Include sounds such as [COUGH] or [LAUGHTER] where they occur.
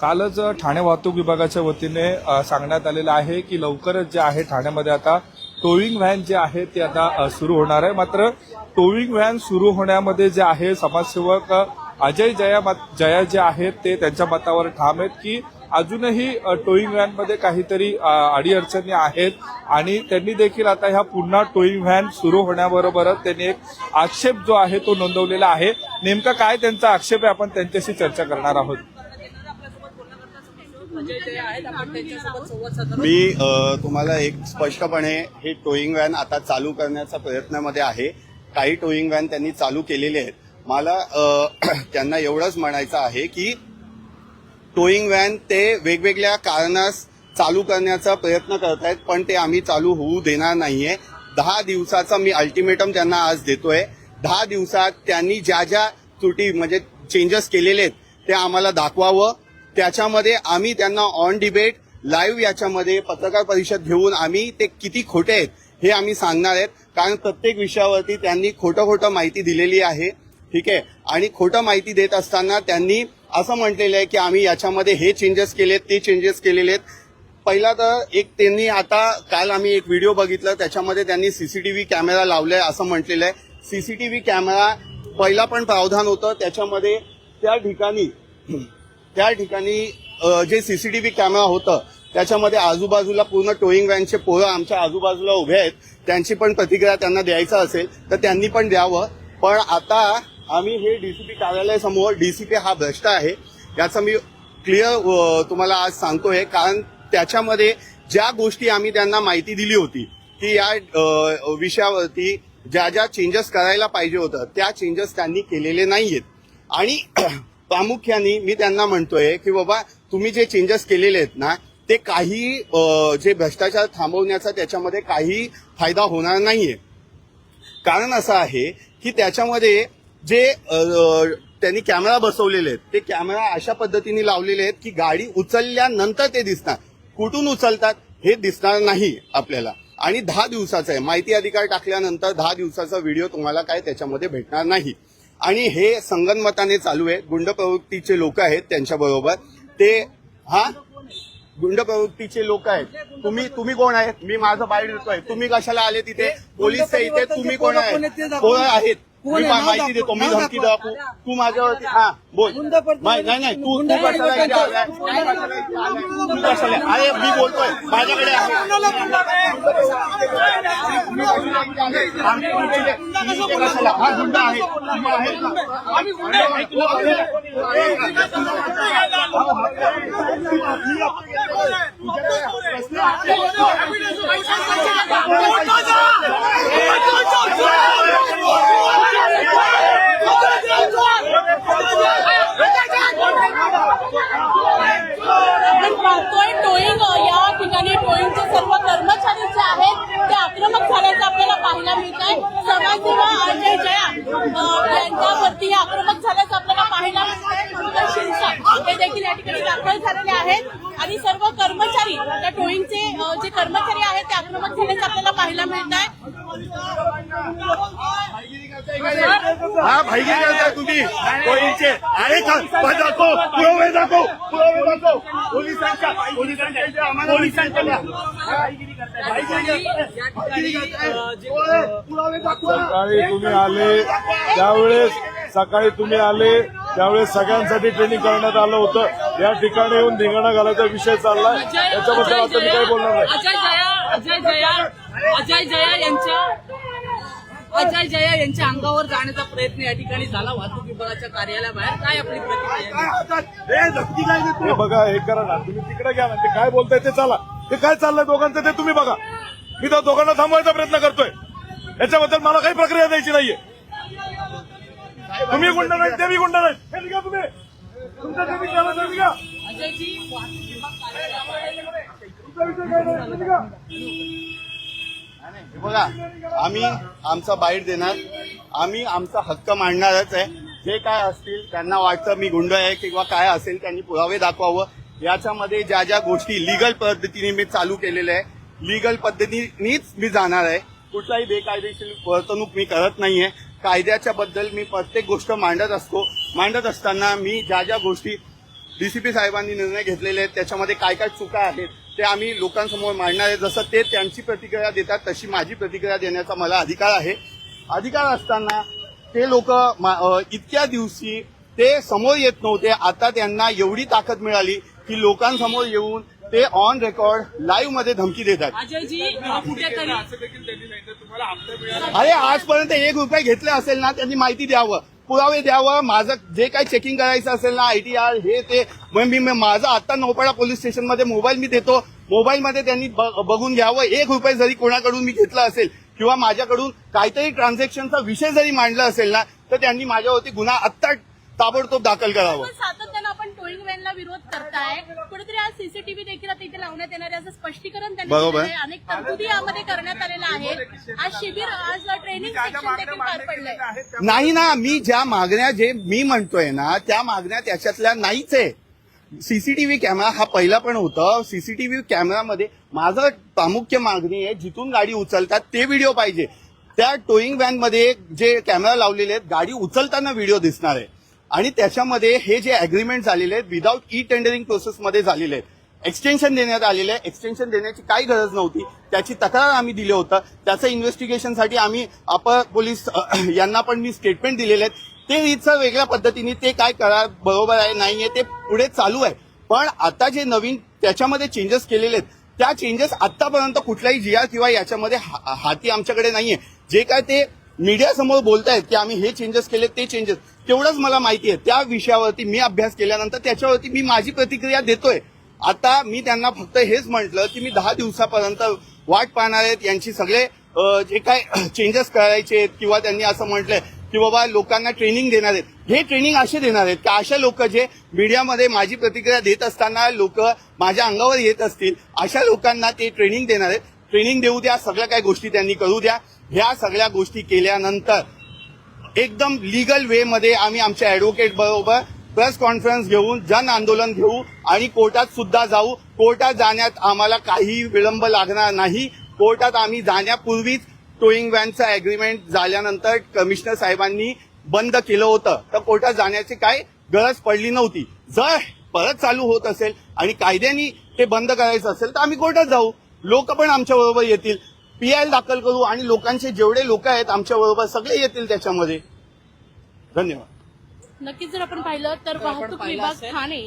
कालच ठाणे वाहतूक विभागाच्या वतीने सांगण्यात आलेलं आहे की लवकरच जे आहे ठाण्यामध्ये आता टोईंग व्हॅन जे आहे ते आता सुरू होणार आहे. मात्र टोईंग व्हॅन सुरू होण्यामध्ये जे आहे समाजसेवक अजय जया जया जे आहेत ते त्यांच्या मतावर ठाम आहेत की अजूनही टोईंग व्हॅनमध्ये काहीतरी अडीअडचणी आहेत आणि त्यांनी देखील आता ह्या पुन्हा टोईंग व्हॅन सुरू होण्याबरोबरच त्यांनी एक आक्षेप जो आहे तो नोंदवलेला आहे. नेमका काय त्यांचा आक्षेप आहे आपण त्यांच्याशी चर्चा करणार आहोत. मी अ, तुम्हाला एक स्पष्टपणे हे टोईंग व्हॅन आता चालू करण्याचा प्रयत्नामध्ये आहे. काही टोईंग व्हॅन त्यांनी चालू केलेले आहेत. मला [CLEARS THROAT] त्यांना एवढंच म्हणायचं आहे की टोईंग व्हॅन ते वेगवेगळ्या कारणास चालू करण्याचा प्रयत्न करतायत पण ते आम्ही चालू होऊ देणार नाहीये. दहा दिवसाचा मी अल्टिमेटम त्यांना आज देतोय. दहा दिवसात त्यांनी ज्या ज्या त्रुटी म्हणजे चेंजेस केलेले आहेत ते आम्हाला दाखवावं. त्याच्यामध्ये आम्ही त्यांना ऑन डिबेट लाईव्ह याच्यामध्ये पत्रकार परिषद घेऊन आम्ही ते किती खोटे आहेत हे आम्ही सांगणार आहेत. कारण प्रत्येक विषयावरती त्यांनी खोटं खोटं माहिती दिलेली आहे. ठीक आहे? आणि खोटं माहिती देत असताना त्यांनी असं म्हटलेलं आहे की आम्ही याच्यामध्ये हे चेंजेस केलेत ते चेंजेस केलेले आहेत. पहिला तर एक त्यांनी आता काल आम्ही एक व्हिडिओ बघितला. त्याच्यामध्ये त्यांनी सीसीटीव्ही कॅमेरा लावलाय असं म्हटलेलं आहे. सीसीटीव्ही कॅमेरा पहिला पण प्रावधान होतं. त्याच्यामध्ये त्या ठिकाणी त्या ठिकाणी जे सीसीटीव्ही कॅमेरा होतं त्याच्यामध्ये आजूबाजूला पूर्ण टोईंग व्हॅनचे पोरं आमच्या आजूबाजूला उभे आहेत. त्यांची पण प्रतिक्रिया त्यांना द्यायचं असेल तर त्यांनी पण द्यावं. पण आता आम्ही हे डीसीपी कार्यालयासमोर डीसीपी हा भ्रष्ट आहे याचं मी क्लिअर तुम्हाला आज सांगतोय. कारण त्याच्यामध्ये ज्या गोष्टी आम्ही त्यांना माहिती दिली होती की या विषयावरती ज्या ज्या चेंजेस करायला पाहिजे होतं त्या चेंजेस त्यांनी केलेले नाहीयेत. आणि प्रामुख्याने मी त्यांना म्हणतोय की बाबा तुम्ही जे चेंजेस केलेले आहेत ना ते काही जे भ्रष्टाचार थांबवण्याचा त्याच्यामध्ये काही फायदा होणार नाहीये. कारण असं आहे की त्याच्यामध्ये जे त्यांनी कॅमेरा बसवलेले आहेत ते कॅमेरा अशा पद्धतीने लावलेले आहेत की गाडी उचलल्यानंतर ते दिसणार. कुठून उचलतात हे दिसणार नाही आपल्याला. आणि दहा दिवसाचं आहे. माहिती अधिकार टाकल्यानंतर दहा दिवसाचा व्हिडिओ तुम्हाला काय त्याच्यामध्ये भेटणार नाही. आणि हे संगनमताने चालू आहे. गुंड प्रवृत्तीचे लोक आहेत त्यांच्याबरोबर. ते हा? गुंड प्रवृत्तीचे लोक आहेत. तुम्ही तुम्ही कोण आहेत? मी माझं बाईट देतोय तुम्ही कशाला आले तिथे? पोलीस आहे इथे. तुम्ही कोण आहेत? कोण आहेत? मी पा- माहिती देतो मी धमकी दाखवू तू माझ्यावरती हा बोल नाही नाही नाही, तू तू कशाला इथे आलाय? तू कशाला इथे आलाय? तू कशाला अरे मी बोलतोय माझ्याकडे आहे. तुम्ही कशाला इथे आलाय? आम्ही तुमचे- तुम्ही इथे कशाला? हा गुंड आहे तुम्ही आहेत ना? तू आहे. आपण पाहतोय टोईंग या ठिकाणी टोईंगचे सर्व कर्मचारी जे आहेत ते आक्रमक झाल्याचं आपल्याला पाहायला मिळत आहे समाजसेवा अजय जया अ, यांच्यावरती हे आक्रमक झाल्याचं आपल्याला पाहायला हे देखील या ठिकाणी दाखल झालेले आहेत. आणि सर्व कर्मचारी त्या टोईंगचे जे कर्मचारी आहेत ते आक्रमक झाल्याचं आपल्याला पाहायला मिळत आहे हा भाईगिरी करताय तुम्ही पोलीसचे अरे का दाखव पुरावे दाखव पुरावे दाखव. पोलिसांच्या पोलिसांच्या पोलिसांच्या सकाळी तुम्ही आले त्यावेळेस सकाळी तुम्ही आले त्यावेळेस सगळ्यांसाठी ट्रेनिंग करण्यात आलं होतं या ठिकाणी येऊन धिंगाणा घालायचा विषय चाललाय. त्याच्याबद्दल आता मी काही बोलणार नाही. अजय जया अजय जया अजय जया यांच्या अजय जया यांच्या अंगावर जाण्याचा प्रयत्न या ठिकाणी झाला. वाहतूक विभागाच्या कार्यालयाबाहेर काय आपली प्रतिक्रिया काय? हे बघा हे करा ना. तुम्ही तिकडे घ्या ना. ते काय बोलताय ते चला. ते काय चाललंय दोघांचं? ते तुम्ही बघा. मी त्या दोघांना थांबवायचा प्रयत्न करतोय. याच्याबद्दल मला काही प्रक्रिया द्यायची नाहीये. तुम्ही गुंड नाही ते मी गुंड नाही निघा तुम्ही. निघा. तुमचा विषय काय नाही, निघा. बघा आम्ही आमचा बाईट देणार. आम्ही आमचा हक्क मांडणारच आहे. जे काय असतील त्यांना वाटतं मी गुंड आहे किंवा काय असेल त्यांनी पुरावे दाखवावं. याच्यामध्ये ज्या ज्या गोष्टी लिगल पद्धतीने मी चालू केलेल्या आहे लिगल पद्धतीनेच मी जाणार आहे. कुठलाही बेकायदेशीर वर्तणूक मी करत नाहीये. कायद्याच्या बद्दल मी प्रत्येक गोष्ट मांडत असतो. मांडत असताना मी ज्या ज्या गोष्टी डीसीपी साहेबांनी निर्णय घेतलेले आहेत त्याच्यामध्ये काय काय चुका आहेत ते आम्ही लोकांसमोर मांडणार आहे. जसं ते त्यांची प्रतिक्रिया देतात तशी माझी प्रतिक्रिया देण्याचा मला अधिकार आहे. अधिकार असताना ते लोक इतक्या दिवशी ते समोर येत नव्हते. आता त्यांना एवढी ताकद मिळाली की लोकांसमोर येऊन ते ऑन रेकॉर्ड लाईव्हमध्ये धमकी देतात. अरे आजपर्यंत एक रुपये घेतले असेल ना त्यांनी माहिती द्यावं. पुरावे द्यावं. माझं जे काही चेकिंग करायचं असेल ना आयटीआर हे ते. मग मी माझं आता नौपाडा पोलीस स्टेशनमध्ये मोबाईल मी देतो. मोबाईलमध्ये त्यांनी बघून घ्यावं. एक रुपये जरी कोणाकडून मी घेतला असेल किंवा माझ्याकडून काहीतरी ट्रान्झॅक्शनचा विषय जरी मांडला असेल ना तर त्यांनी माझ्यावरती गुन्हा आत्ता ताबडतोब दाखल करावा. व्हॅनला विरोध करताय? कुठेतरी आज सीसीटीव्ही देखील आता इथे लावण्यात येणार आहे असं स्पष्टीकरण त्यांनी बरोबर. केलेलं आहे. अनेक तरतुदी यामध्ये करण्यात आलेल्या आहेत. आज शिबिर आज ट्रेनिंग सेक्शन देखील पार पडलंय. नाही ना मी ज्या मागण्या जे मी म्हणतोय ना त्या मागण्या त्याच्यातल्या नाहीच आहे. सीसीटीव्ही कॅमेरा हा पहिला पण होता. सीसीटीव्ही कॅमेरामध्ये माझं प्रामुख्य मागणी आहे जिथून गाडी उचलतात ते व्हिडिओ पाहिजे. त्या टोईंग व्हॅनमध्ये जे कॅमेरा लावलेले आहेत गाडी उचलताना व्हिडिओ दिसणार आहे. आणि त्याच्यामध्ये हे जे अग्रीमेंट झालेले आहेत विदाऊट ई टेंडरिंग प्रोसेसमध्ये झालेले आहेत. एक्सटेन्शन देण्यात आलेलं आहे एक्सटेन्शन देण्याची काही गरज नव्हती. त्याची तक्रार आम्ही दिली होतं. त्याचं इन्व्हेस्टिगेशनसाठी आम्ही अपर पोलीस यांना पण मी स्टेटमेंट दिलेले आहेत. ते रीतसर वेगळ्या पद्धतीने ते काय करा बरोबर आहे नाही आहे ते पुढे चालू आहे. पण आता जे नवीन त्याच्यामध्ये चेंजेस केलेले आहेत त्या चेंजेस आतापर्यंत कुठलाही जी आर किंवा याच्यामध्ये हा- हाती आमच्याकडे नाहीये. जे काय ते मीडियासमोर बोलत बोलतायत की आम्ही हे चेंजेस केले ते चेंजेस तेवढंच मला माहिती आहे. त्या विषयावरती मी अभ्यास केल्यानंतर त्याच्यावरती मी माझी प्रतिक्रिया देतोय. आता मी त्यांना फक्त हेच म्हटलं की मी दहा दिवसापर्यंत वाट पाहणार आहेत. यांची सगळे जे काय [CLEARS THROAT] चेंजेस करायचे आहेत किंवा त्यांनी असं म्हटलंय की बाबा लोकांना ट्रेनिंग देणार आहेत. हे ट्रेनिंग असे देणार आहेत की? अशा लोक जे मीडियामध्ये माझी प्रतिक्रिया देत असताना लोक माझ्या अंगावर येत असतील अशा लोकांना ते ट्रेनिंग देणार आहेत. ट्रेनिंग देऊ द्या सगळ्या काही गोष्टी त्यांनी करू द्या. ह्या सगळ्या गोष्टी केल्यानंतर एकदम लिगल वे मध्ये आम्ही आमच्या ऍडव्होकेट बरोबर प्रेस कॉन्फरन्स घेऊन जन आंदोलन घेऊ आणि कोर्टात सुद्धा जाऊ. कोर्टात जाण्यात आम्हाला काही विलंब लागणार नाही. कोर्टात आम्ही जाण्यापूर्वीच टोईंग व्हॅनचा अग्रीमेंट झाल्यानंतर कमिशनर साहेबांनी बंद केलं होतं. तर कोर्टात जाण्याची काय गरज पडली नव्हती. जर परत चालू होत असेल आणि कायद्यानी ते बंद करायचं असेल तर आम्ही कोर्टात जाऊ. लोक पण आमच्या बरोबर येतील. पीआय दाखल करू आणि लोकांचे जेवढे लोक आहेत आमच्या बरोबर सगळे येतील त्याच्यामध्ये धन्यवाद नक्कीच जर आपण पाहिलं तर वाहतूक पाहिलं विभाग. ठाणे